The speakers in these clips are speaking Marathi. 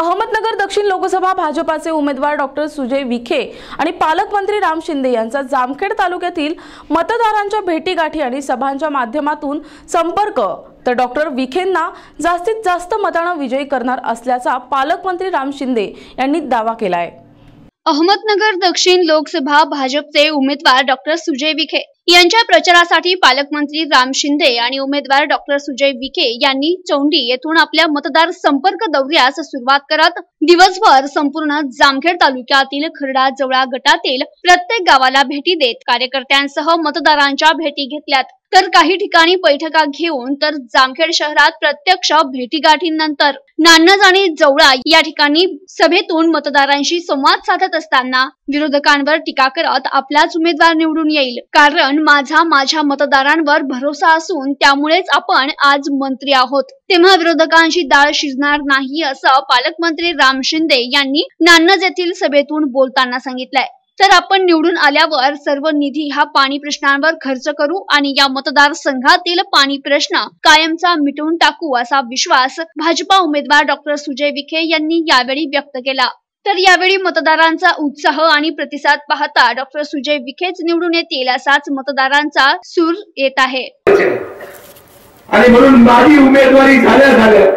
अहमदनगर दक्षिण लोकसभा भाजपाचे उमेदवार डॉक्टर सुजय विखे आणि पालकमंत्री राम शिंदे यांचा जामखेड तालुक्यातील मतदारांच्या भेटीगाठी आणि सभांच्या माध्यमातून संपर्क. तर डॉक्टर विखेंना जास्तीत जास्त मतानं विजयी करणार असल्याचा पालकमंत्री राम शिंदे यांनी दावा केला आहे अहमदनगर दक्षिण लोकसभा भाजपचे उमेदवार डॉक्टर सुजय विखे यांच्या प्रचारासाठी पालकमंत्री राम शिंदे आणि उमेदवार डॉक्टर सुजय विखे यांनी चौंडी येथून आपल्या मतदार संपर्क दौऱ्यास सुरुवात करत दिवसभर संपूर्ण जामखेड तालुक्यातील खरडा जवळा गटातील प्रत्येक गावाला भेटी देत कार्यकर्त्यांसह मतदारांच्या भेटी घेतल्यात. तर काही ठिकाणी बैठका घेऊन तर जामखेड शहरात प्रत्यक्ष भेटीगाठींनंतर नान्नज आणि जवळा या ठिकाणी सभेतून मतदारांशी संवाद साधत असताना विरोधकांवर टीका करत आपलाच उमेदवार निवडून येईल. कारण माझा माझ्या मतदारांवर भरोसा असून त्यामुळेच आपण आज मंत्री आहोत. तेव्हा विरोधकांची डाळ शिजणार नाही असं पालकमंत्री राम शिंदे यांनी नान्नज येथील सभेतून बोलताना सांगितलंय. तर आपण निवडून आल्यावर सर्व निधी हा पाणी प्रश्नांवर खर्च करू आणि या मतदारसंघातील पाणी प्रश्न कायमचा मिटवून टाकू असा विश्वास भाजपा उमेदवार डॉक्टर सुजय विखे यांनी यावेळी व्यक्त केला. तर यावेळी मतदारांचा उत्साह आणि प्रतिसाद पाहता डॉक्टर सुजय विखेच निवडून येतील असाच मतदारांचा सूर येत आहे. आणि म्हणून माझी उमेदवारी झाल्या झाल्या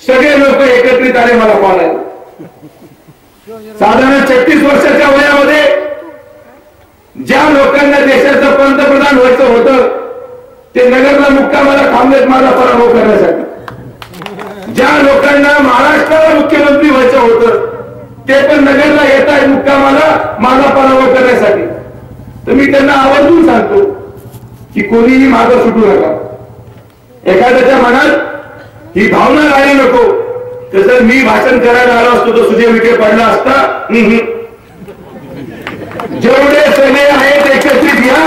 सगळे लोक एकत्रित आले मला पाहायला. साधारण छत्तीस वर्षाच्या वयामध्ये ज्या लोकांना देशाचं पंतप्रधान व्हायचं होतं ते नगरला मुक्कामाला थांबलेत माझा पराभव करण्यासाठी. ज्या लोकांना महाराष्ट्राला मुख्यमंत्री व्हायचं होतं ते पण नगरला येत आहेत मुक्कामाला माझा पराभव करण्यासाठी. तर मी त्यांना आवर्जून सांगतो की कोणीही मागं सुटू नका. एखाद्याच्या मनात ही भावना राहिली नको. तर जर मी भाषण करायला आलो असतो तर सुजय विखे पडला असता? जेवढे सगळे आहेत एकत्रित या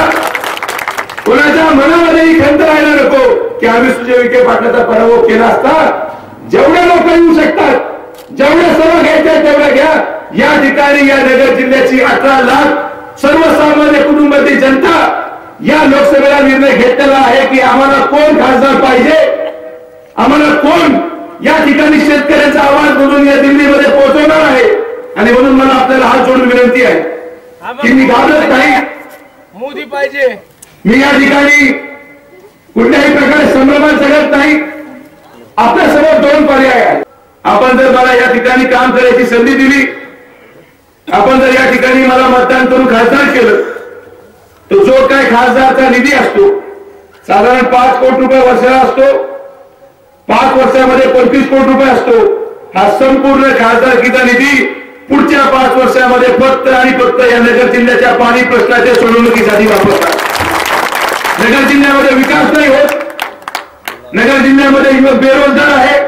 कोणाच्या मनामध्येही खंत राहायला नको की आम्ही सुजय विखे पाटलाचा पराभव केला असता. जेवढे लोक येऊ शकतात जेवढे सर्व घ्यायचे तेवढ्या घ्या. या ठिकाणी या नगर जिल्ह्याची अठरा लाख सर्वसामान्य कुटुंबातील जनता या लोकसभेला निर्णय घेतलेला आहे की आम्हाला कोण खासदार पाहिजे? आम्हाला कोण या ठिकाणी शेतकऱ्यांचा आवाज म्हणून या दिल्लीमध्ये पोहोचवणार आहे. आणि म्हणून मला आपल्याला हात जोडून विनंती आहे की मी घाबरत नाही. मोदी पाहिजे. मी या ठिकाणी कुठल्याही प्रकारे संभ्रमात जगत नाही. आपल्यासमोर दोन पर्याय आहेत. आपण जर मला या ठिकाणी काम करायची संधी दिली आपण जर या ठिकाणी मला मतदान करून खासदार केलं तो जो काय खासदारचा निधी असतो साधारण पाच कोटी रुपये वर्षाला असतो पाच वर्षामध्ये पंचवीस कोटी रुपये असतो. हा संपूर्ण खासदारकीचा निधी पुढच्या पाच वर्षामध्ये फक्त आणि फक्त या नगर जिल्ह्याच्या पाणी प्रश्नाच्या सोडवणुकीसाठी वापरतात. नगर जिल्ह्यामध्ये विकास नाही होत. नगर जिल्ह्यामध्ये युवक बेरोजगार आहे.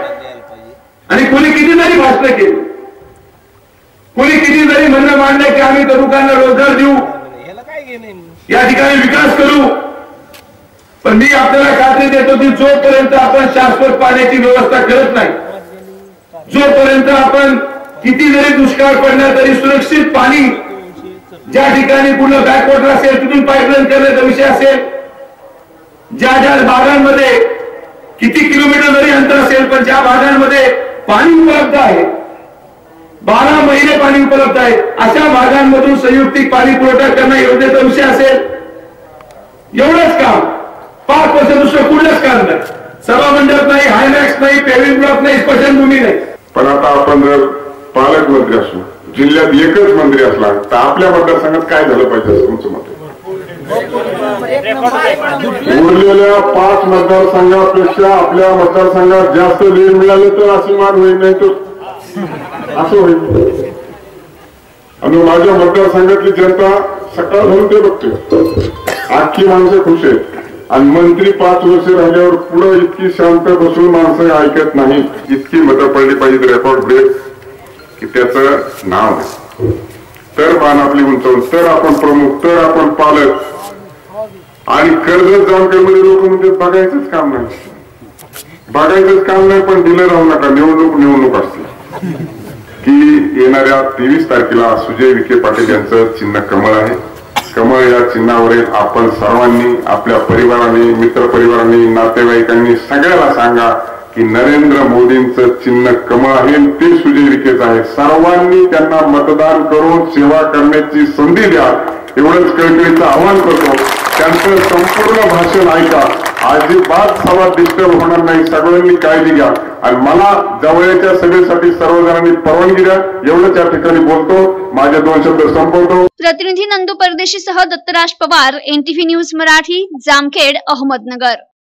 आणि कोणी किती जरी भाषण केली. कोणी किती जरी म्हणणं मांडलं की आम्ही तरुकांना रोजगार देऊ. या ठिकाणी विकास करू. पण मी आपल्याला खात्री देतो की जोपर्यंत आपण शाश्वत पाण्याची व्यवस्था करत नाही जोपर्यंत आपण किती जरी दुष्काळ पडला तरी सुरक्षित पाणी ज्या ठिकाणी पूर्ण बॅकवॉटर असेल तिथून पाईपलाईन करण्याचा विषय असेल ज्या ज्या भागांमध्ये किती किलोमीटर जरी अंतर असेल पण ज्या भागांमध्ये पाणी उपलब्ध आहे बारा महिने पाणी उपलब्ध आहे अशा भागांमधून संयुक्तिक पाणी पुरवठा करणं योजनेचा विषय असेल एवढंच काम. पाच दुसरं कुठलंच काम नाही. सभा मंडप नाही हायमॅक्स नाही पेविंग ब्लॉक नाही स्मशानभूमी नाही. पण आता आपण जर पालकमंत्री असू जिल्ह्यात एकच मंत्री असला तर आपल्या मतदारसंघात काय झालं पाहिजे असं तुमचं मत उरलेल्या पाच मतदारसंघापेक्षा आपल्या मतदारसंघात जास्त लीड मिळाले तर असे होईल नाही तर असं होईल. आणि माझ्या मतदारसंघातली जनता सकाळ होऊन ते बघते. आखी माणसं खुश आहेत. आणि मंत्री पाच वर्ष राहिल्यावर पुढे इतकी शांत बसून माणसं ऐकत नाही इतकी मतं पडली पाहिजे रेकॉर्ड ब्रेक की त्याचं नाव आहे तर मान आपली उंचावून तर आपण प्रमुख तर आपण पालक. आणि कर्ज जामखेडमध्ये लोक म्हणजे बघायचंच काम नाही. बघायचंच काम नाही पण दिलं राहू नका निवडणूक निवडणूक असते. की येणाऱ्या तेवीस तारखेला सुजय विखे पाटील यांचं चिन्ह कमळ आहे. कमळ या चिन्हावरील आपण सर्वांनी आपल्या परिवाराने मित्र परिवारांनी नातेवाईकांनी सगळ्याला सांगा की नरेंद्र मोदींचं चिन्ह कमळ आहे ते सुजय विखेच आहे. सर्वांनी त्यांना मतदान करून सेवा करण्याची संधी द्या. एवढंच कळकळीचं आवाहन करतो. त्यांचं संपूर्ण भाषण ऐका. अजिबात सभा डिस्टर्ब होणार नाही. सगळ्यांनी काळजी घ्या. आणि मला जवळच्या सभेसाठी सर्वजणांनी परवानगी द्या. एवढंच या ठिकाणी बोलतो. माझे दोन शब्द संपवतो. प्रतिनिधी नंदू परदेशी सह दत्तराज पवार एनटीव्ही न्यूज मराठी जामखेड अहमदनगर.